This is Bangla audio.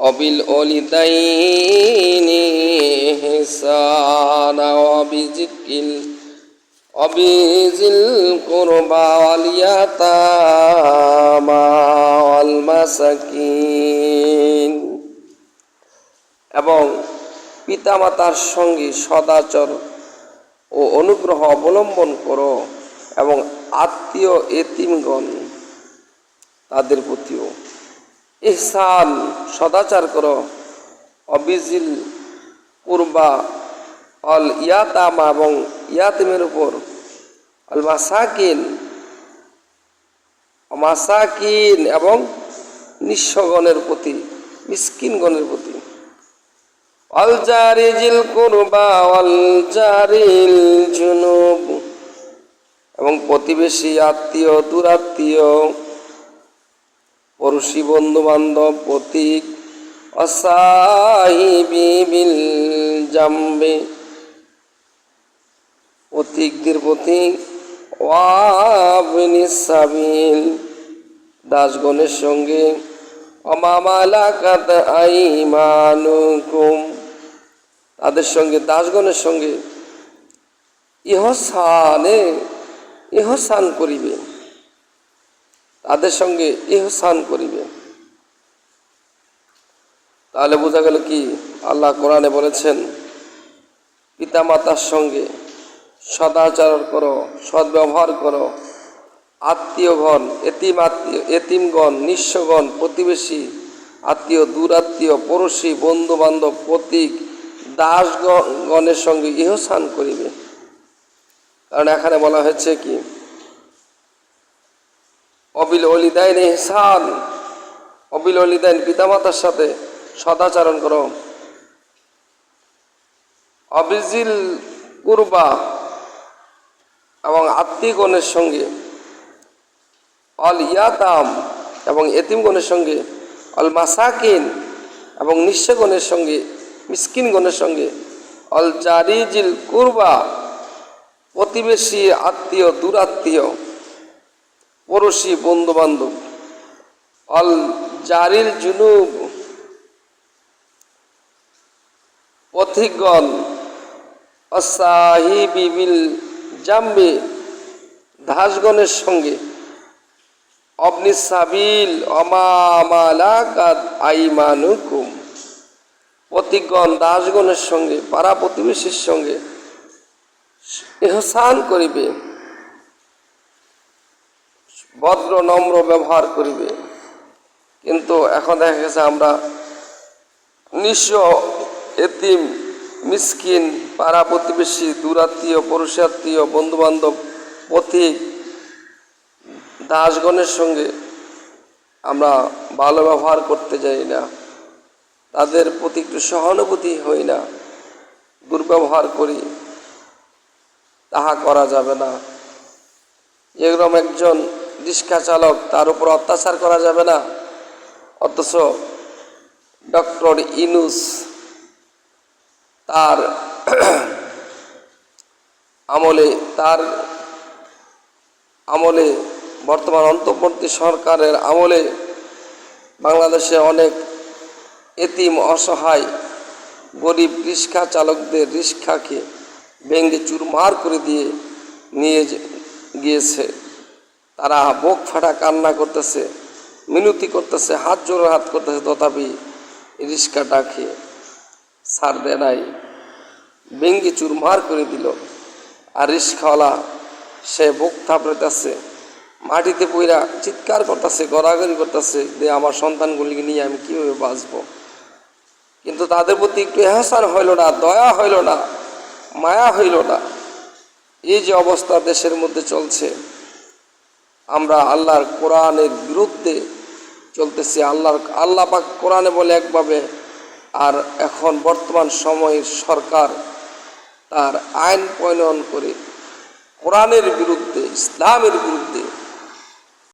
وبالوالدين إحسانا وبذكر وبذي القربى واليتامى والمساكين এবং পিতামাতার সঙ্গে সদাচর ও অনুগ্রহ অবলম্বন করো এবং আত্মীয় এতিমগণ তাদের প্রতিও ইহসান, সদাচার করো। অবিজিল কুরবা, অল ইয়াতামা এবং ইয়াতিমের উপর। অল মাসাকিন মাসাকিন এবং নিঃস্বগণের প্রতি, মিসকিনগণের প্রতি। অল জারিজিল কুরবা, অল জারিল জুনুব এবং প্রতিবেশী, আত্মীয়, দূরাত্মীয় পড়শি বন্ধু বান্ধব প্রতীক, অসাহিবি বিল জাম্বে। প্রতীকদের প্রতীক ওয়াবনি সাবিল, দাসগণের সঙ্গে অমামালাকাত আইমানুকুম। তাদের সঙ্গে, দাসগণের সঙ্গে ইহসানে, ইহসান করিবে। তাদের সঙ্গে ইহসান করিবে। তাহলে বোঝা গেল কি, আল্লাহ কোরআনে বলেছেন, পিতামাতার সঙ্গে সদাচার করো, সদ্ব্যবহার করো। আত্মীয়গণ, এতিম আত্মীয়, এতিমগণ, নিঃস্বগণ, প্রতিবেশী, আত্মীয়, দূরাত্মীয়, পড়োশী বন্ধু বান্ধব প্রতীক, দাসগণের সঙ্গে ইহসান করিবে। কারণ এখানে বলা হয়েছে কি অবিল অলিদাইন ইহসান, অবিল অলিদাইন পিতামাতার সাথে সদাচরণ করো। অবিজিল কুরবা এবং আত্মীয়গণের সঙ্গে, অল ইয়াতাম এবং এতিমগণের সঙ্গে, অল মাসাকিন এবং নিঃস্বগণের সঙ্গে মিসকিনগণের সঙ্গে, অল জারিজিল কুরবা, প্রতিবেশী, আত্মীয়, দূরাত্মীয় পড়োশী বন্ধু বান্ধব অল জারিল জুনুব, পথিকগণ অসাহিবি বিল জাম্বে দাসগণের সঙ্গে। অবনি সাবিল অমামালাকাত আইমানুকুম। পথিকগণ দাসগণের সঙ্গে, পাড়া প্রতিবেশীর সঙ্গে এহসান করিবে। ভদ্র, নম্র ব্যবহার করিবে। কিন্তু এখন দেখা গেছে আমরা নিঃস্ব এতিম, মিসকিন, পাড়া প্রতিবেশী, দূরাত্মীয়, পরুষাত্মীয়, বন্ধুবান্ধব, পথিক, দাসগণের সঙ্গে আমরা ভালো ব্যবহার করতে যাই না। তাদের প্রতি একটু সহানুভূতি হই না। দুর্ব্যবহার করি। তাহা করা যাবে না। এরকম একজন রিক্সা চালক তার উপর অত্যাচার করা যাবে না। অথচ ডক্টর ইনুস তার আমলে তার আমলে, বর্তমান অন্তর্বর্তী সরকারের আমলে বাংলাদেশে অনেক এতিম, অসহায়, গরিব রিক্সা চালকদের রিক্সাকে ভেঙ্গে চুরমার করে দিয়ে নিয়ে গিয়েছে। তারা বুক ফাটা কান্না করতেছে, মিনতি করতেছে, হাত জোড়ো হাত করতেছে, তথাপি রিক্সাটাকে সার দেয় নাই। ভেঙ্গে চুরমার করে দিল। আর রিক্সাওয়ালা সে বুক থাপড়েতেছে মাটিতে পইরা চিৎকার করতেছে, গড়াগড়ি করতেছে, যে আমার সন্তানগুলিকে নিয়ে আমি কীভাবে বাঁচবো? কিন্তু তাদের প্রতি একটু এহসান হইল না, দয়া হইল না, মায়া হইল না। এই যে অবস্থা দেশের মধ্যে চলছে। আমরা আল্লাহর কোরআনের বিরুদ্ধে চলতেছি। আল্লাহর, আল্লাহ পাক কোরআনে বলে একভাবে, আর এখন বর্তমান সময়ের সরকার তার আইন প্রণয়ন করে কোরআনের বিরুদ্ধে, ইসলামের বিরুদ্ধে